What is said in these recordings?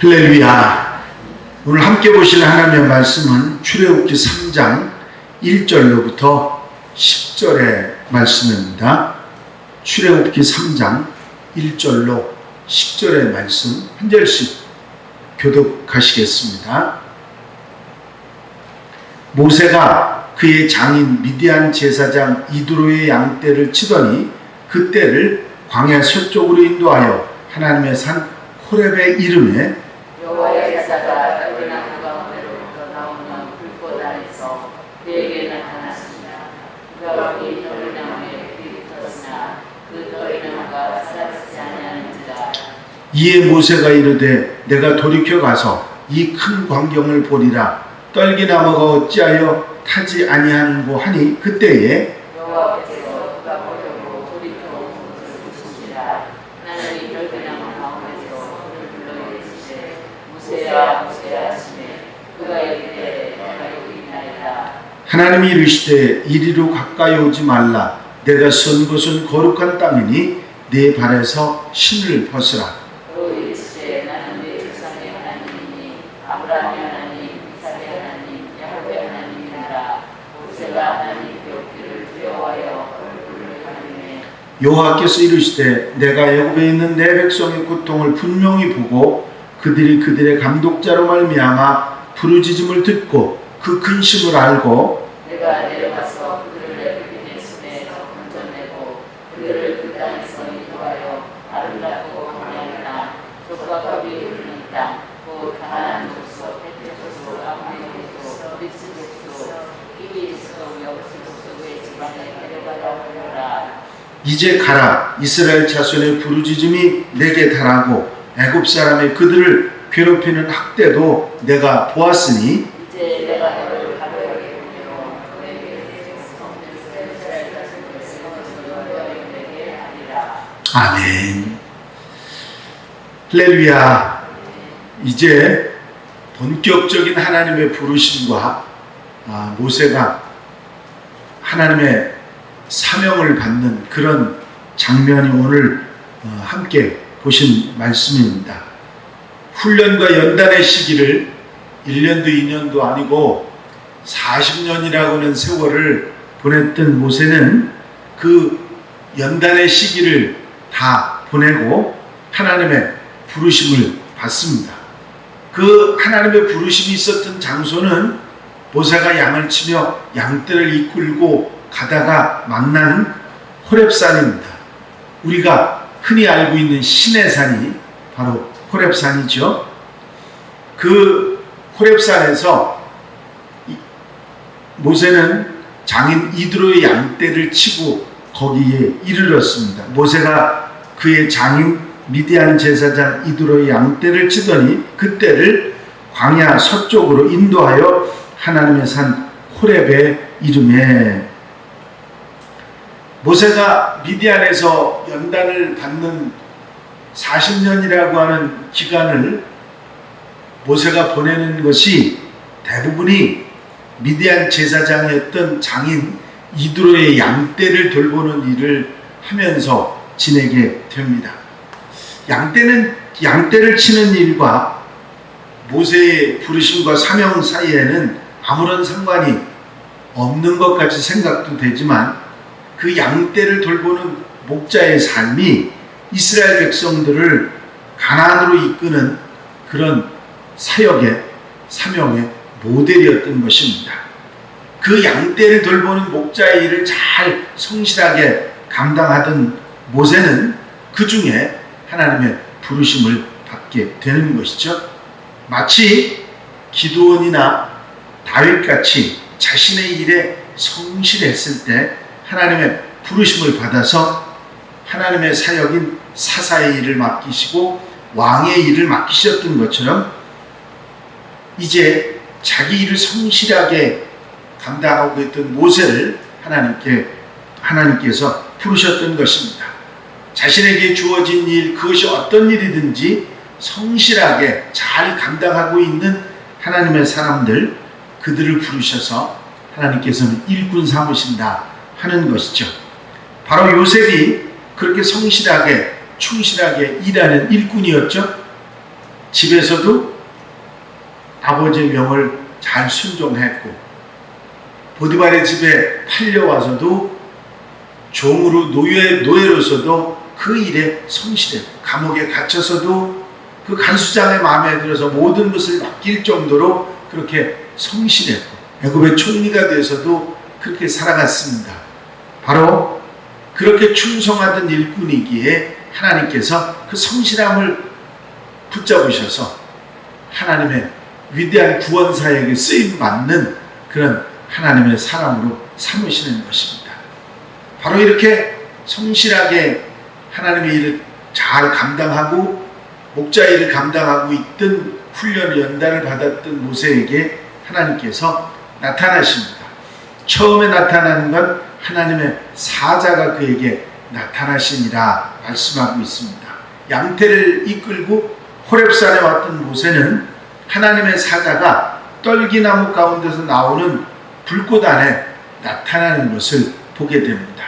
할렐루야. 오늘 함께 보실 하나님의 말씀은 출애굽기 3장 1절로부터 10절의 말씀입니다. 출애굽기 3장 1절로 10절의 말씀 한 절씩 교독하시겠습니다. 모세가 그의 장인 미디안 제사장 이드로의 양떼를 치더니 그 떼를 광야 서쪽으로 인도하여 하나님의 산 호렙의 이름에 여호와의 제사가 열나무 가운데로부터 나오는 불꽃 안에서 그에게 나타났습니다. 그가 이 열나무에 불이 붙었으나 그 열나무가 사라지지 아니하는지라 이에 모세가 이르되 내가 돌이켜 가서 이 큰 광경을 보리라. 떨기나무가 어찌하여 타지 아니하는고 하니 그때에 하나님이 이르시되 이리로 가까이 오지 말라. 내가 선 곳은 거룩한 땅이니 네 발에서 신을 벗으라 또 이르시되 나는 내 조상의 하나님이니 아브라함의 하나님, 이삭의 하나님, 야곱의 하나님이라 모세가 하나님께 없기를 두려워하여 얼굴을 가리매 여호와께서 이르시되 내가 애굽에 있는 내 백성의 고통을 분명히 보고 그들이 그들의 감독자로 말미암아 부르짖음을 듣고 그 근심을 알고 내가 내려가서 그들을 애굽인의 손에 건져내고 그들을 그 땅에서 인도하여 아름답고 광야나 족과 컵이 흐르는 땅곧 가나안 족속, 베트 족속, 아모리 족속, 그리스 족속, 히비 족속, 여부스 족속의 지방에 데려가라 하노라 이제 가라. 이스라엘 자손의 부르짖음이 내게 달하고 애굽 사람의 그들을 괴롭히는 학대도 내가 보았으니 아멘. 할렐루야. 이제 본격적인 하나님의 부르심과 아, 모세가 하나님의 사명을 받는 그런 장면이 오늘 어, 함께 보신 말씀입니다. 훈련과 연단의 시기를 1년도 2년도 아니고 40년이라고는 세월을 보냈던 모세는 그 연단의 시기를 다 보내고 하나님의 부르심을 받습니다. 그 하나님의 부르심이 있었던 장소는 모세가 양을 치며 양떼를 이끌고 가다가 만난 호렙산입니다. 우리가 흔히 알고 있는 신의 산이 바로 호렙산이죠. 그 호렙산에서 이- 모세는 장인 이드로의 양떼를 치고 거기에 이르렀습니다. 모세가 그의 장인 미디안 제사장 이드로의 양떼를 치더니 그때를 광야 서쪽으로 인도하여 하나님의 산 호렙의 이름에 모세가 미디안에서 연단을 받는 40년이라고 하는 기간을 모세가 보내는 것이 대부분이 미디안 제사장이었던 장인 이드로의 양떼를 돌보는 일을 하면서 지내게 됩니다. 양떼는 양떼를 치는 일과 모세의 부르심과 사명 사이에는 아무런 상관이 없는 것 같이 생각도 되지만 그 양떼를 돌보는 목자의 삶이 이스라엘 백성들을 가나안으로 이끄는 그런 사역의 사명의 모델이었던 것입니다. 그 양떼를 돌보는 목자의 일을 잘 성실하게 감당하던 모세는 그 중에 하나님의 부르심을 받게 되는 것이죠. 마치 기도원이나 다윗같이 자신의 일에 성실했을 때 하나님의 부르심을 받아서 하나님의 사역인 사사의 일을 맡기시고 왕의 일을 맡기셨던 것처럼 이제 자기 일을 성실하게 감당하고 있던 모세를 하나님께 하나님께서 부르셨던 것입니다. 자신에게 주어진 일 그것이 어떤 일이든지 성실하게 잘 감당하고 있는 하나님의 사람들 그들을 부르셔서 하나님께서는 일꾼 삼으신다 하는 것이죠. 바로 요셉이 그렇게 성실하게 충실하게 일하는 일꾼이었죠. 집에서도 아버지의 명을 잘 순종했고 보디발의 집에 팔려와서도 종으로 노예 노예로서도 그 일에 성실했고 감옥에 갇혀서도 그 간수장의 마음에 들어서 모든 것을 맡길 정도로 그렇게 성실했고 애굽의 총리가 돼서도 그렇게 살아갔습니다. 바로 그렇게 충성하던 일꾼이기에 하나님께서 그 성실함을 붙잡으셔서 하나님의 위대한 구원 사역에 쓰임 받는 그런 하나님의 사람으로 삼으시는 것입니다. 바로 이렇게 성실하게 하나님의 일을 잘 감당하고 목자 일을 감당하고 있던 훈련 연단을 받았던 모세에게 하나님께서 나타나십니다. 처음에 나타나는 건 하나님의 사자가 그에게 나타나시니라 말씀하고 있습니다. 양태를 이끌고 호렙산에 왔던 모세는 하나님의 사자가 떨기나무 가운데서 나오는 불꽃 안에 나타나는 것을 보게 됩니다.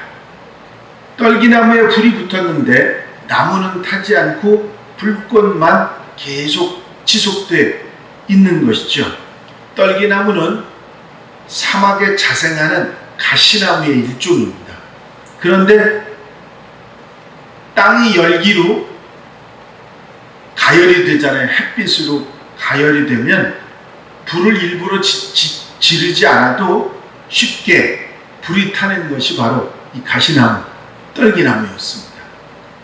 떨기나무에 불이 붙었는데 나무는 타지 않고 불꽃만 계속 지속돼 있는 것이죠. 떨기나무는 사막에 자생하는 가시나무의 일종입니다. 그런데 땅이 열기로 가열이 되잖아요. 햇빛으로 가열이 되면 불을 일부러 지, 지, 지르지 않아도 쉽게 불이 타는 것이 바로 이 가시나무, 떨기나무였습니다.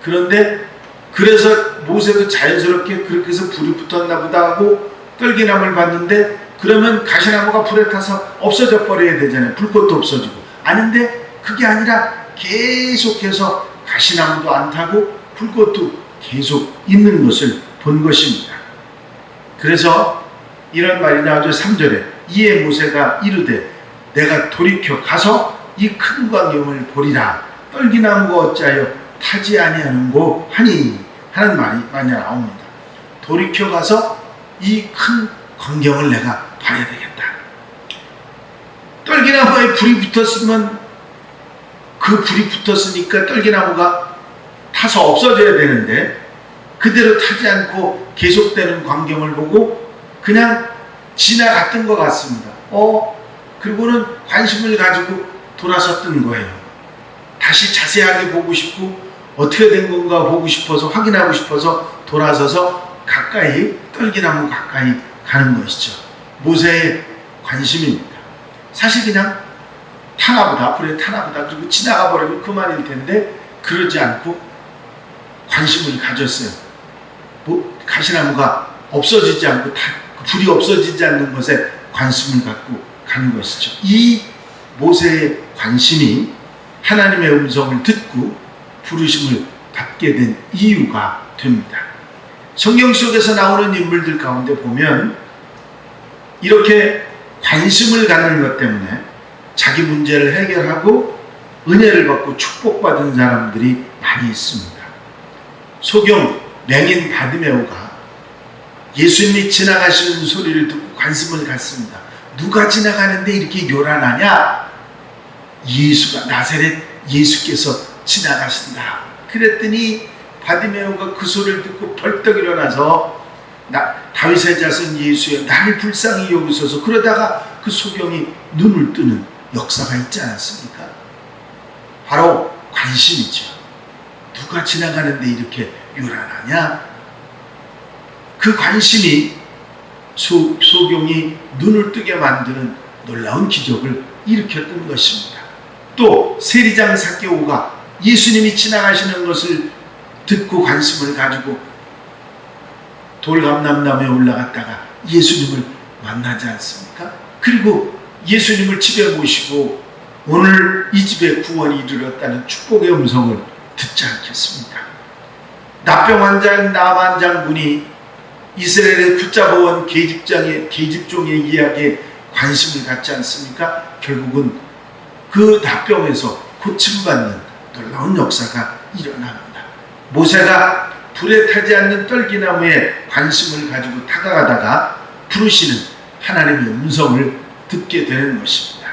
그런데 그래서 모세도 자연스럽게 그렇게 해서 불이 붙었나 보다 하고 떨기나무를 봤는데 그러면 가시나무가 불에 타서 없어져 버려야 되잖아요. 불꽃도 없어지고. 아닌데 그게 아니라 계속해서 가시나무도 안 타고 불꽃도 계속 있는 것을 본 것입니다. 그래서 이런 말이 나오죠. 3절에 이에 모세가 이르되 내가 돌이켜 가서 이 큰 광경을 보리라 떨기나무가 어찌하여 타지 아니하는고 하니 하는 말이 많이 나옵니다. 돌이켜 가서 이 큰 광경을 내가 봐야 되겠다. 떨기나무에 불이 붙었으면 그 불이 붙었으니까 떨기나무가 타서 없어져야 되는데 그대로 타지 않고 계속되는 광경을 보고 그냥 지나갔던 것 같습니다. 어, 그리고는 관심을 가지고 돌아섰던 거예요. 다시 자세하게 보고 싶고 어떻게 된 건가 보고 싶어서 확인하고 싶어서 돌아서서 가까이 떨기나무 가까이 가는 것이죠. 모세의 관심입니다. 사실 그냥 타나보다 불에 타나보다 그리고 지나가 버리면 그만일 텐데 그러지 않고 관심을 가졌어요. 뭐 가시나무가 없어지지 않고 타, 불이 없어지지 않는 것에 관심을 갖고 가는 것이죠. 이 모세의 관심이 하나님의 음성을 듣고 부르심을 받게 된 이유가 됩니다. 성경 속에서 나오는 인물들 가운데 보면 이렇게 관심을 갖는 것 때문에 자기 문제를 해결하고 은혜를 받고 축복받은 사람들이 많이 있습니다. 소경 맹인 바디메오가 예수님이 지나가시는 소리를 듣고 관심을 갖습니다. 누가 지나가는데 이렇게 요란하냐? 예수가 나사렛 예수께서 지나가신다. 그랬더니 바디메오가 그 소리를 듣고 벌떡 일어나서 나, 다윗의 자손 예수여 나를 불쌍히 여기소서 그러다가 그 소경이 눈을 뜨는 역사가 있지 않았습니까? 바로 관심이죠. 누가 지나가는데 이렇게 요란하냐? 그 관심이 소, 소경이 눈을 뜨게 만드는 놀라운 기적을 일으켰던 것입니다. 또 세리장 사개오가 예수님이 지나가시는 것을 듣고 관심을 가지고 돌감남남에 올라갔다가 예수님을 만나지 않습니까? 그리고 예수님을 집에 모시고 오늘 이 집에 구원이 이르렀다는 축복의 음성을 듣지 않겠습니까? 나병 환자인 나만 장군이 이스라엘의 붙잡아온 계집장의 계집종의 이야기에 관심을 갖지 않습니까? 결국은 그 나병에서 고침받는 놀라운 역사가 일어납니다. 모세가 불에 타지 않는 떨기나무에 관심을 가지고 다가가다가 부르시는 하나님의 음성을 듣게 되는 것입니다.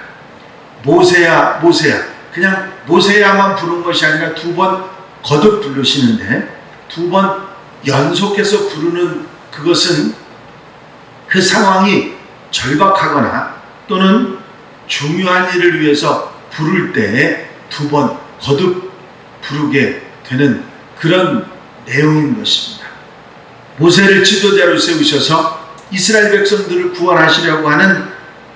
모세야, 모세야. 그냥 모세야만 부른 것이 아니라 두 번 거듭 부르시는데 두 번 연속해서 부르는 그것은 그 상황이 절박하거나 또는 중요한 일을 위해서 부를 때에 두 번 거듭 부르게 되는 그런 내용인 것입니다. 모세를 지도자로 세우셔서 이스라엘 백성들을 구원하시려고 하는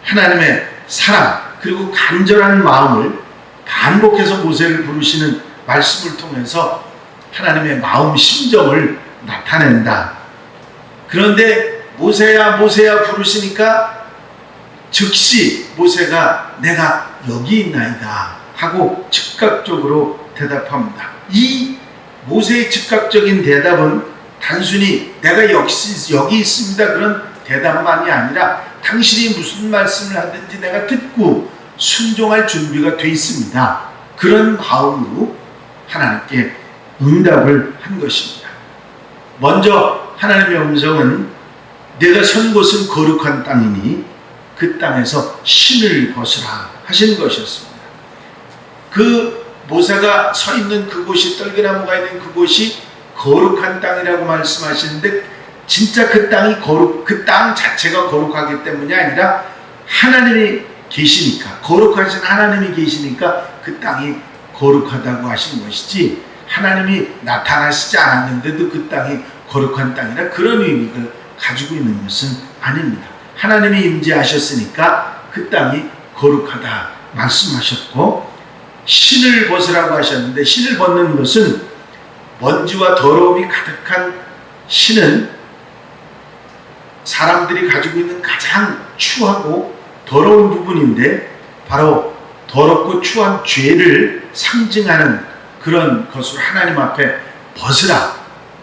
하나님의 사랑 그리고 간절한 마음을 반복해서 모세를 부르시는 말씀을 통해서 하나님의 마음 심정을 나타낸다. 그런데 모세야 모세야 부르시니까 즉시 모세가 내가 여기 있나이다 하고 즉각적으로 대답합니다. 이 모세의 즉각적인 대답은 단순히 내가 역시 여기 있습니다 그런 대답만이 아니라 당신이 무슨 말씀을 하든지 내가 듣고 순종할 준비가 돼 있습니다. 그런 마음으로 하나님께 응답을 한 것입니다. 먼저 하나님의 음성은 내가 선 곳은 거룩한 땅이니 그 땅에서 신을 벗으라 하신 것이었습니다. 그 모세가 서 있는 그곳이 떨기나무가 있는 그곳이 거룩한 땅이라고 말씀하시는데 진짜 그 땅이 거룩 그 땅 자체가 거룩하기 때문이 아니라 하나님이 계시니까 거룩하신 하나님이 계시니까 그 땅이 거룩하다고 하신 것이지 하나님이 나타나시지 않았는데도 그 땅이 거룩한 땅이라 그런 의미를 가지고 있는 것은 아닙니다. 하나님이 임재하셨으니까 그 땅이 거룩하다 말씀하셨고 신을 벗으라고 하셨는데 신을 벗는 것은 먼지와 더러움이 가득한 신은 사람들이 가지고 있는 가장 추하고 더러운 부분인데 바로 더럽고 추한 죄를 상징하는 그런 것을 하나님 앞에 벗으라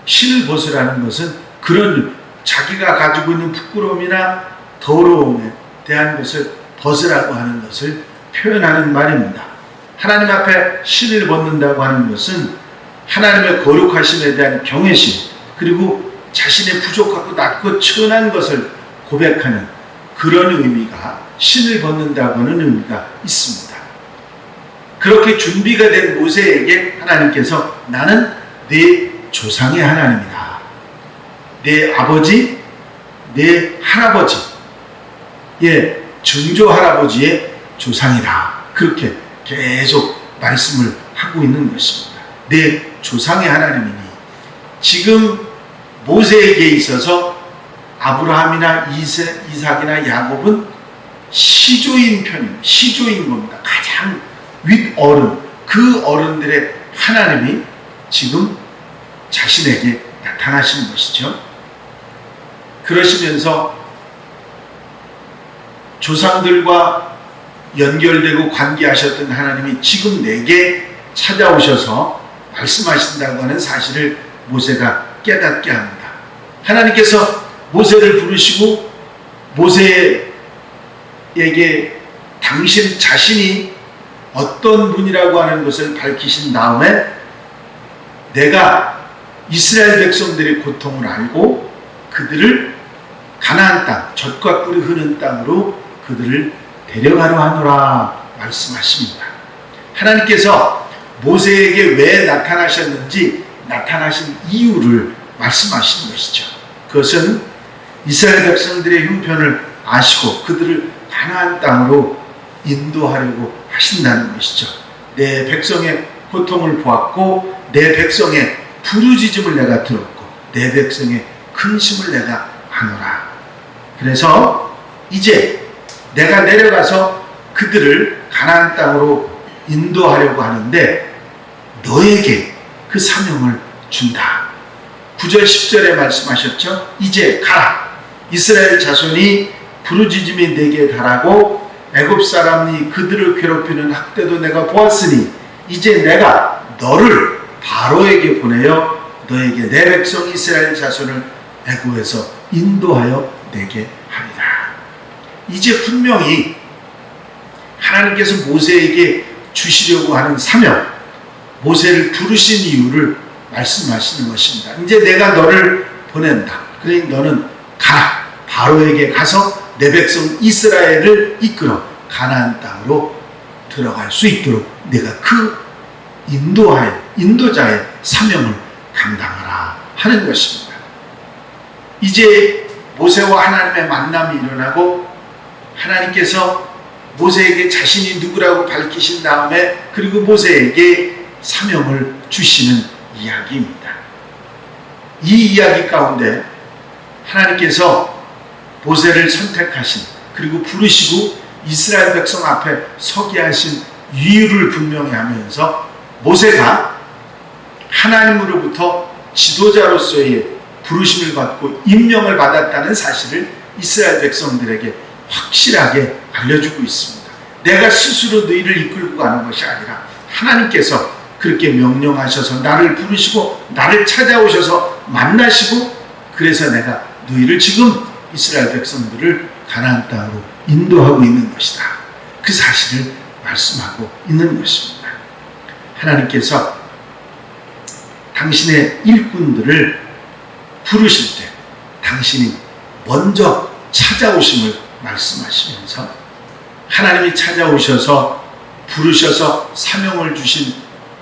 신을 벗으라는 것은 그런 자기가 가지고 있는 부끄러움이나 더러움에 대한 것을 벗으라고 하는 것을 표현하는 말입니다. 하나님 앞에 신을 벗는다고 하는 것은 하나님의 거룩하심에 대한 경외심 그리고 자신의 부족하고 낮고 천한 것을 고백하는 그런 의미가 신을 벗는다고 하는 의미가 있습니다. 그렇게 준비가 된 모세에게 하나님께서 나는 네 조상의 하나님이다. 내 아버지, 내 할아버지, 예, 증조 할아버지의 조상이다. 그렇게 계속 말씀을 하고 있는 것입니다. 내 조상의 하나님이니 지금 모세에게 있어서 아브라함이나 이세, 이삭이나 야곱은 시조인 편입니다. 시조인 겁니다. 가장 윗 어른, 그 어른들의 하나님이 지금 자신에게 나타나신 것이죠. 그러시면서 조상들과 연결되고 관계하셨던 하나님이 지금 내게 찾아오셔서 말씀하신다고 하는 사실을 모세가 깨닫게 합니다. 하나님께서 모세를 부르시고 모세에게 당신 자신이 어떤 분이라고 하는 것을 밝히신 다음에 내가 이스라엘 백성들의 고통을 알고 그들을 가나안 땅, 젖과 꿀이 흐르는 땅으로 그들을 데려가려 하노라 말씀하십니다. 하나님께서 모세에게 왜 나타나셨는지 나타나신 이유를 말씀하시는 것이죠. 그것은 이스라엘 백성들의 형편을 아시고 그들을 가나안 땅으로 인도하려고 하신다는 것이죠. 내 백성의 고통을 보았고 내 백성의 부르짖음을 내가 들었고 내 백성의 근심을 내가 하노라. 그래서 이제 내가 내려가서 그들을 가나안 땅으로 인도하려고 하는데 너에게 그 사명을 준다. 9절 10절에 말씀하셨죠. 이제 가라. 이스라엘 자손이 부르짖음이 내게 달하고 애굽 사람이 그들을 괴롭히는 학대도 내가 보았으니 이제 내가 너를 바로에게 보내어 너에게 내 백성 이스라엘 자손을 애굽에서 인도하여 내게 하리라. 이제 분명히 하나님께서 모세에게 주시려고 하는 사명, 모세를 부르신 이유를 말씀하시는 것입니다. 이제 내가 너를 보낸다. 그러니 너는 가라. 바로에게 가서 내 백성 이스라엘을 이끌어 가나안 땅으로 들어갈 수 있도록 내가 그 인도하여 인도자의 사명을 감당하라 하는 것입니다. 이제 모세와 하나님의 만남이 일어나고 하나님께서 모세에게 자신이 누구라고 밝히신 다음에 그리고 모세에게 사명을 주시는 이야기입니다. 이 이야기 가운데 하나님께서 모세를 선택하신 그리고 부르시고 이스라엘 백성 앞에 서게 하신 이유를 분명히 하면서 모세가 하나님으로부터 지도자로서의 부르심을 받고 임명을 받았다는 사실을 이스라엘 백성들에게 확실하게 알려주고 있습니다. 내가 스스로 너희를 이끌고 가는 것이 아니라 하나님께서 그렇게 명령하셔서 나를 부르시고 나를 찾아오셔서 만나시고 그래서 내가 너희를 지금 이스라엘 백성들을 가나안 땅으로 인도하고 있는 것이다. 그 사실을 말씀하고 있는 것입니다. 하나님께서 당신의 일꾼들을 부르실 때 당신이 먼저 찾아오심을 말씀하시면서 하나님이 찾아오셔서 부르셔서 사명을 주신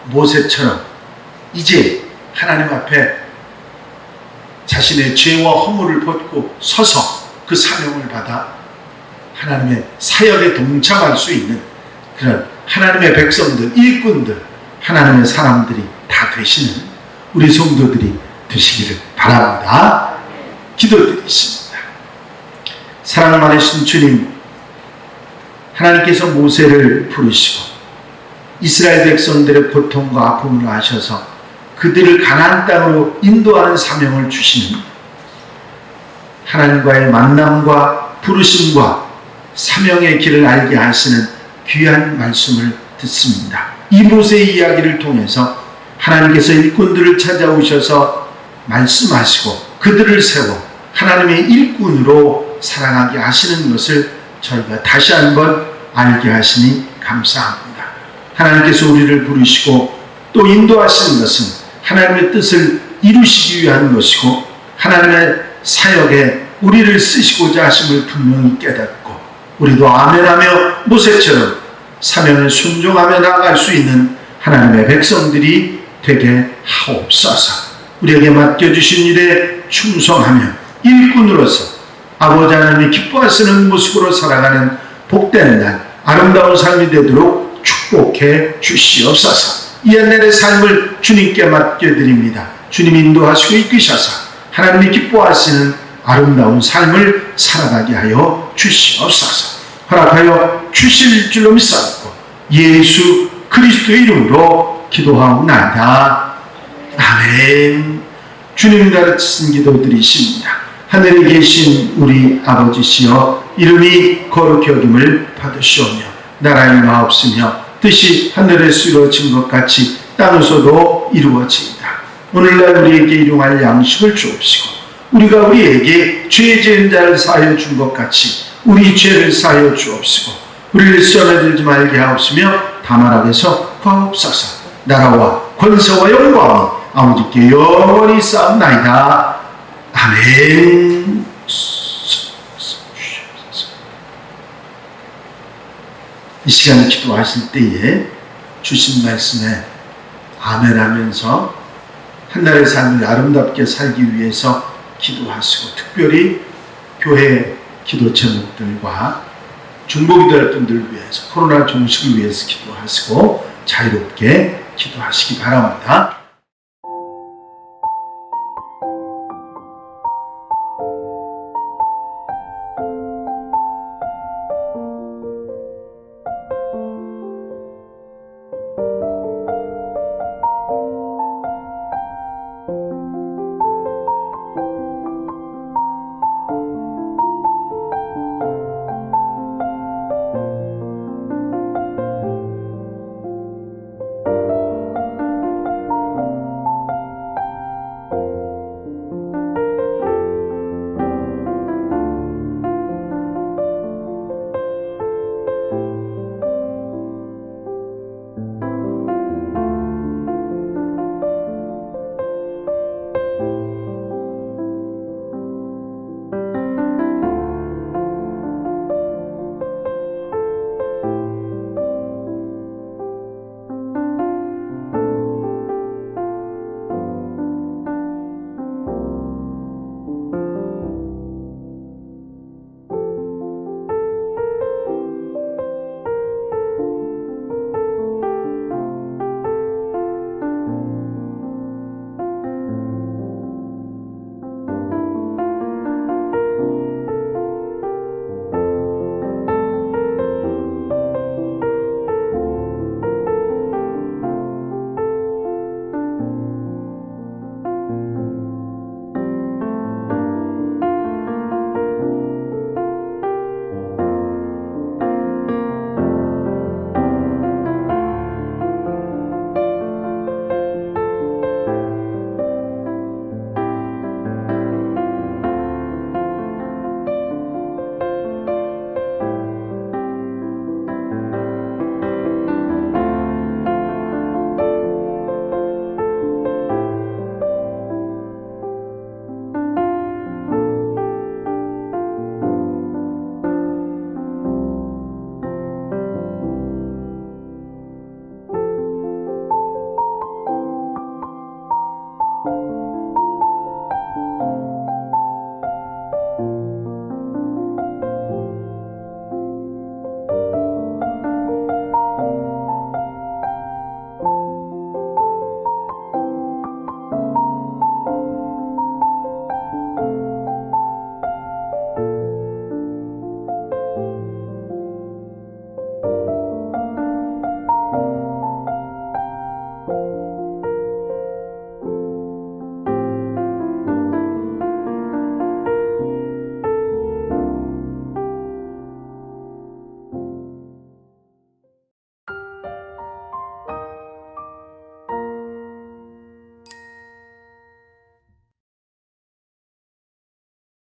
모세처럼 이제 하나님 앞에 자신의 죄와 허물을 벗고 서서 그 사명을 받아 하나님의 사역에 동참할 수 있는 그런 하나님의 백성들, 일꾼들, 하나님의 사람들이 다 되시는 우리 성도들이 되시기를 바랍니다. 기도드리십니다. 사랑 많으신 주님, 하나님께서 모세를 부르시고 이스라엘 백성들의 고통과 아픔을 아셔서 그들을 가나안 땅으로 인도하는 사명을 주시는 하나님과의 만남과 부르심과 사명의 길을 알게 하시는 귀한 말씀을 듣습니다. 이 모세의 이야기를 통해서 하나님께서 일꾼들을 찾아오셔서 말씀하시고 그들을 세워 하나님의 일꾼으로 살아가게 하시는 것을 저희가 다시 한번 알게 하시니 감사합니다. 하나님께서 우리를 부르시고 또 인도하시는 것은 하나님의 뜻을 이루시기 위한 것이고 하나님의 사역에 우리를 쓰시고자 하심을 분명히 깨닫고 우리도 아멘하며 모세처럼 사명을 순종하며 나아갈 수 있는 하나님의 백성들이 되게 하옵소서. 우리에게 맡겨주신 일에 충성하며 일꾼으로서 아버지 하나님이 기뻐하시는 모습으로 살아가는 복된 날, 아름다운 삶이 되도록 축복해 주시옵소서. 이 옛날의 삶을 주님께 맡겨드립니다. 주님 인도하시고 이끄셔서 하나님이 기뻐하시는 아름다운 삶을 살아가게 하여 주시옵소서. 허락하여 주실 줄로 믿사옵고 예수 그리스도의 이름으로 기도하옵나이다. 아멘. 주님 가르치신 기도 드리십니다. 하늘에 계신 우리 아버지시여 이름이 거룩히 여김을 받으시오며 나라의 마옵시며 뜻이 하늘에서 이루어진 것 같이 땅에서도 이루어지이다. 오늘날 우리에게 일용할 양식을 주옵시고 우리가 우리에게 죄 지은 자를 사하여 준 것 같이 우리 죄를 사하여 주옵시고 우리를 시험에 들지 말게 하옵시며 다만 앞에서 구하옵소서 나라와 권세와 영광이 아버지께 영원히 쌓옵나이다. 아멘. 이 시간에 기도하실 때에 주신 말씀에 아멘 하면서 한 날의 삶을 아름답게 살기 위해서 기도하시고 특별히 교회 기도 제목들과 할 분들을 위해서 코로나 종식을 위해서 기도하시고 자유롭게 기도하시기 바랍니다.